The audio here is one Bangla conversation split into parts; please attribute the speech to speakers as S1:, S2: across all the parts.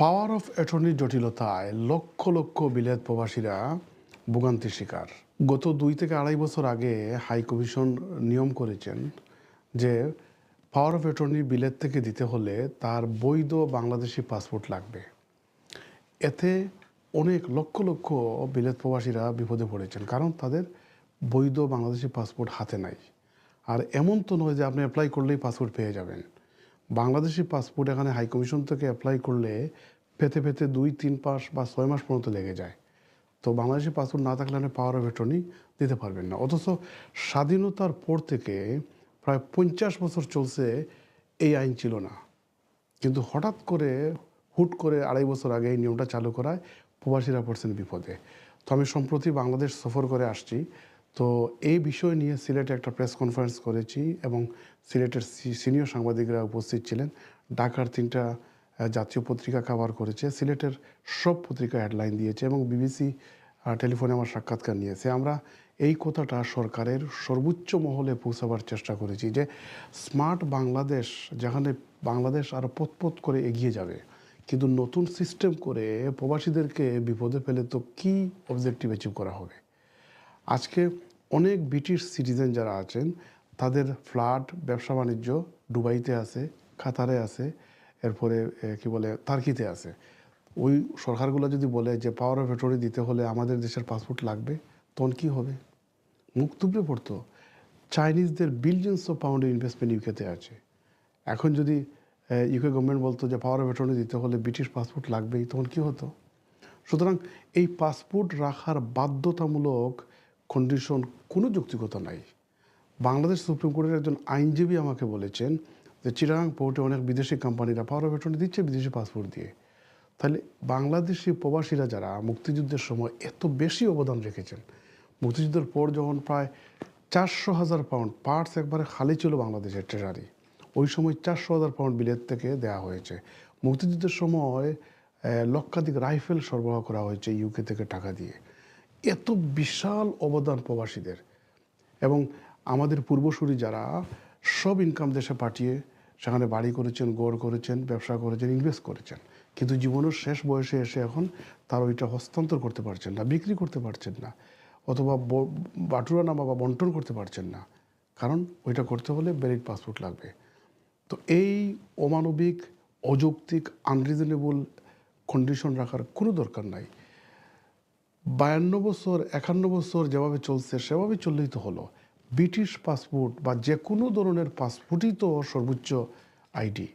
S1: পাওয়ার অফ অ্যাটর্নির জটিলতায় লক্ষ লক্ষ বিলেত প্রবাসীরা ভোগান্তির শিকার। গত দুই থেকে আড়াই বছর আগে হাই কমিশন নিয়ম করেছেন যে পাওয়ার অফ অ্যাটর্নি বিলেত থেকে দিতে হলে তার বৈধ বাংলাদেশি পাসপোর্ট লাগবে। এতে অনেক লক্ষ লক্ষ বিলেত প্রবাসীরা বিপদে পড়েছেন, কারণ তাদের বৈধ বাংলাদেশি পাসপোর্ট হাতে নাই। আর এমন তো নয় যে আপনি অ্যাপ্লাই করলেই পাসপোর্ট পেয়ে যাবেন। বাংলাদেশি পাসপোর্ট এখানে হাইকমিশন থেকে অ্যাপ্লাই করলে পেতে পেতে দুই, তিন মাস বা ছয় মাস পর্যন্ত লেগে যায়। তো বাংলাদেশি পাসপোর্ট না থাকলে আপনি পাওয়ার অফ অ্যাটর্নি দিতে পারবেন না। অথচ স্বাধীনতার পর থেকে প্রায় পঞ্চাশ বছর চলছে এই আইন ছিল না। কিন্তু হঠাৎ করে, হুট করে আড়াই বছর আগে এই নিয়মটা চালু করায় প্রবাসীরা পড়ছেন বিপদে। তো আমি সম্প্রতি বাংলাদেশ সফর করে আসছি। তো এই বিষয় নিয়ে সিলেটে একটা প্রেস কনফারেন্স করেছি এবং সিলেটের সিনিয়র সাংবাদিকরা উপস্থিত ছিলেন। ঢাকার তিনটা জাতীয় পত্রিকা কভার করেছে। সিলেটের সব পত্রিকা হেডলাইন দিয়েছে এবং বিবিসি টেলিফোনে আমার সাক্ষাৎকার নিয়েছে। আমরা এই কথাটা সরকারের সর্বোচ্চ মহলে পৌঁছাবার চেষ্টা করেছি যে স্মার্ট বাংলাদেশ, যেখানে বাংলাদেশ আরও পথ করে এগিয়ে যাবে, কিন্তু নতুন সিস্টেম করে প্রবাসীদেরকে বিপদে ফেলে তো কী অবজেক্টিভ অ্যাচিভ করা হবে? আজকে অনেক ব্রিটিশ সিটিজেন যারা আছেন, তাদের ফ্ল্যাট ব্যবসা বাণিজ্য দুবাইতে আছে, কাতারে আছে, এরপরে কি বলে, তার্কিতে আছে। ওই সরকারগুলো যদি বলে যে পাওয়ার অফ অ্যাটর্নি দিতে হলে আমাদের দেশের পাসপোর্ট লাগবে, তখন কী হবে? মুখ তুবড়ে পড়তো। চাইনিজদের বিলিয়ন্স অফ পাউন্ডের ইনভেস্টমেন্ট ইউকেতে আছে। এখন যদি ইউকে গভর্নমেন্ট বলতো যে পাওয়ার অফ অ্যাটর্নি দিতে হলে ব্রিটিশ পাসপোর্ট লাগবেই, তখন কী হতো? সুতরাং এই পাসপোর্ট রাখার বাধ্যতামূলক কন্ডিশন কোনো যৌক্তিকতা নাই। বাংলাদেশ সুপ্রিম কোর্টের একজন আইনজীবী আমাকে বলেছেন যে চিরাং পোর্টে অনেক বিদেশি কোম্পানিরা পাওয়ার অফ অ্যাটর্নি দিচ্ছে বিদেশি পাসপোর্ট দিয়ে। তাহলে বাংলাদেশি প্রবাসীরা যারা মুক্তিযুদ্ধের সময় এত বেশি অবদান রেখেছেন, মুক্তিযুদ্ধের পর যখন প্রায় চারশো হাজার পাউন্ড পার্টস একবারে খালি ছিল বাংলাদেশের ট্রেজারি ওই সময় চারশো হাজার পাউন্ড বিলেত থেকে দেওয়া হয়েছে। মুক্তিযুদ্ধের সময় লক্ষাধিক রাইফেল সরবরাহ করা হয়েছে ইউকে থেকে টাকা দিয়ে। এত বিশাল অবদান প্রবাসীদের। এবং আমাদের পূর্বসূরি যারা, সব ইনকাম দেশে পাঠিয়ে সেখানে বাড়ি করেছেন গড় করেছেন, ব্যবসা করেছেন ইনভেস্ট করেছেন। কিন্তু জীবনের শেষ বয়সে এসে এখন তার ওইটা হস্তান্তর করতে পারছেন না, বিক্রি করতে পারছেন না, অথবা ব- বাটুরানা বা বন্টন করতে পারছেন না। কারণ ওইটা করতে হলে ভ্যালিড পাসপোর্ট লাগবে। তো এই অমানবিক, অযৌক্তিক আনরিজনেবল কন্ডিশন রাখার কোনো দরকার নাই। বায়ান্ন বছর, একান্ন বছর যেভাবে চলছে, সেভাবে চললেই তো হলো। ব্রিটিশ পাসপোর্ট বা যে কোনো ধরনের পাসপোর্টই তো সর্বোচ্চ আইডি।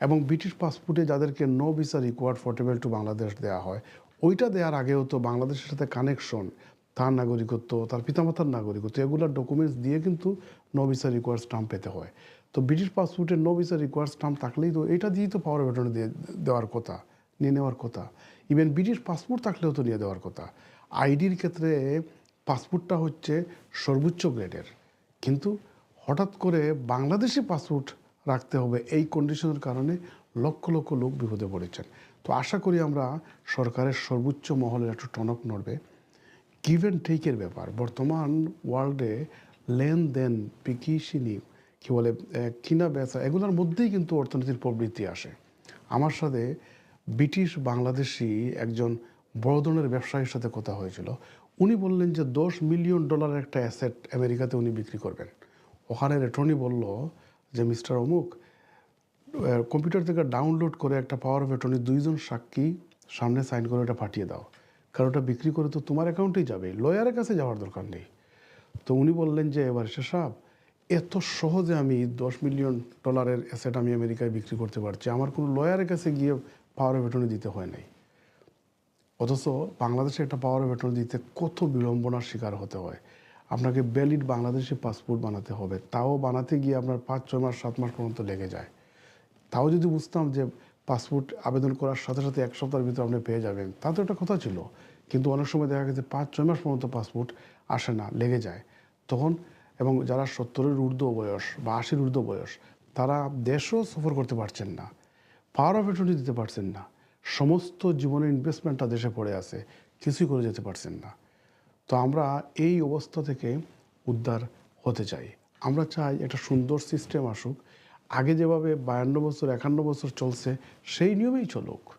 S1: এবং ব্রিটিশ পাসপোর্টে যাদেরকে no visa required for travel to Bangladesh দেওয়া হয়, ওইটা দেওয়ার আগেও তো বাংলাদেশের সাথে কানেকশন তার নাগরিকত্ব, তার পিতামাতার নাগরিকত্ব, এগুলোর ডকুমেন্টস দিয়ে কিন্তু নো ভিসা রিকোয়ার্ড স্টাম্প পেতে হয়। তো ব্রিটিশ পাসপোর্টে নো ভিসা রিকোয়ার্ড স্টাম্প থাকলেই তো এটা দিয়েই তো পাওয়ার বেটনে দিয়ে দেওয়ার কথা। নিয়ে নেওয়ার কথা। ইভেন ব্রিটিশ পাসপোর্ট থাকলেও তো নিয়ে দেওয়ার কথা। আইডির ক্ষেত্রে পাসপোর্টটা হচ্ছে সর্বোচ্চ গ্রেডের কিন্তু হঠাৎ করে বাংলাদেশি পাসপোর্ট রাখতে হবে এই কন্ডিশনের কারণে লক্ষ লক্ষ লোক বিপদে পড়েছেন। তো আশা করি আমরা সরকারের সর্বোচ্চ মহলের একটু টনক নড়বে। গিভ অ্যান্ড টেকের ব্যাপার। বর্তমান ওয়ার্ল্ডে লেনদেন বিকিসিনি কী বলে কিনা, বেচা, এগুলোর মধ্যেই কিন্তু অর্থনীতির প্রবৃত্তি আসে। আমার সাথে ব্রিটিশ বাংলাদেশি একজন বড় ধরনের ব্যবসায়ীর সাথে কথা হয়েছিল। উনি বললেন যে, দশ মিলিয়ন ডলারের একটা অ্যাসেট আমেরিকাতে উনি বিক্রি করবেন। ওখানে রেটনি বলল যে, মিস্টার অমুক কম্পিউটার থেকে ডাউনলোড করে একটা পাওয়ার অফ অ্যাটর্নি দুইজন সাক্ষী সামনে সাইন করে ওটা পাঠিয়ে দাও। কারণ ওটা বিক্রি করে তো তোমার অ্যাকাউন্টেই যাবে, লয়ারের কাছে যাওয়ার দরকার নেই। তো উনি বললেন যে, এবার সাহেব, এত সহজে আমি দশ মিলিয়ন ডলারের অ্যাসেট আমি আমেরিকায় বিক্রি করতে পারছি। আমার কোনো লয়ারের কাছে গিয়ে পাওয়ার অফ অ্যাটর্নি দিতে হয় নাই। অথচ বাংলাদেশে একটা পাওয়ার অফ অ্যাটর্নি দিতে কত বিড়ম্বনার শিকার হতে হয়। আপনাকে ভ্যালিড বাংলাদেশি পাসপোর্ট বানাতে হবে, তাও বানাতে গিয়ে আপনার পাঁচ, ছয় মাস, সাত মাস পর্যন্ত লেগে যায়। তাও যদি বুঝতাম যে পাসপোর্ট আবেদন করার সাথে সাথে এক সপ্তাহের ভিতরে আপনি পেয়ে যাবেন, তা তো একটা কথা ছিল। কিন্তু অনেক সময় দেখা গেছে পাঁচ, ছয় মাস পর্যন্ত পাসপোর্ট আসে না, লেগে যায়। তখন এবং যারা সত্তরের ঊর্ধ্ব বয়স বা আশির ঊর্ধ্ব বয়স, তারা দেশও সফর করতে পারছেন না। পাওয়ার অফ অ্যাটর্নি দিতে পারছেন না। সমস্ত জীবনের ইনভেস্টমেন্টটা দেশে পড়ে আছে, কিছুই করে যেতে পারছেন না। তো আমরা এই অবস্থা থেকে উদ্ধার হতে চাই। আমরা চাই একটা সুন্দর সিস্টেম আসুক। আগে যেভাবে বায়ান্ন বছর, একান্ন বছর চলছে, সেই নিয়মেই চলুক।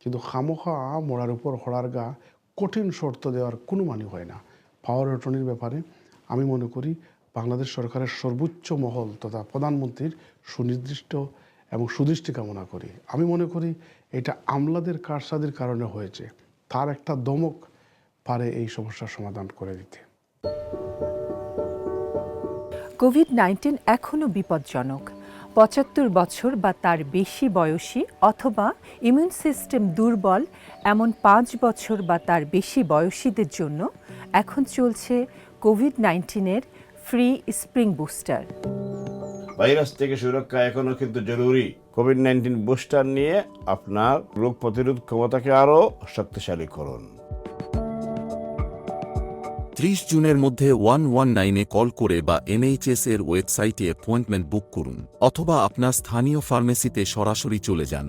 S1: কিন্তু খামোখা, মোড়ার উপর হড়ার গা, কঠিন শর্ত দেওয়ার কোনো মানে হয় না। পাওয়ার অটনির ব্যাপারে আমি মনে করি, বাংলাদেশ সরকারের সর্বোচ্চ মহল তথা প্রধানমন্ত্রীর সুনির্দিষ্ট এবং সুদৃষ্টি কামনা করি। আমি মনে করি এটা আমলাদের কারসাদির কারণে হয়েছে। তার একটা দমক পারে এই সমস্যার সমাধান করে দিতে।
S2: কোভিড নাইন্টিন এখনও বিপজ্জনক। পঁচাত্তর বছর বা তার বেশি বয়সী অথবা ইমিউন সিস্টেম দুর্বল এমন পাঁচ বছর বা তার বেশি বয়সীদের জন্য এখন চলছে কোভিড নাইন্টিনের ফ্রি স্প্রিং বুস্টার।
S3: ভাইরাস থেকে সুরক্ষা এখনও কিন্তু জরুরি। কোভিড নাইন্টিন বুস্টার নিয়ে আপনার রোগ প্রতিরোধ ক্ষমতাকে আরও শক্তিশালী করুন।
S4: ত্রিশ জুনের মধ্যে ওয়ান ওয়ান নাইনে কল করে বা এনএইচএস এর ওয়েবসাইটে অ্যাপয়েন্টমেন্ট বুক করুন, অথবা আপনার স্থানীয় ফার্মেসিতে সরাসরি চলে যান।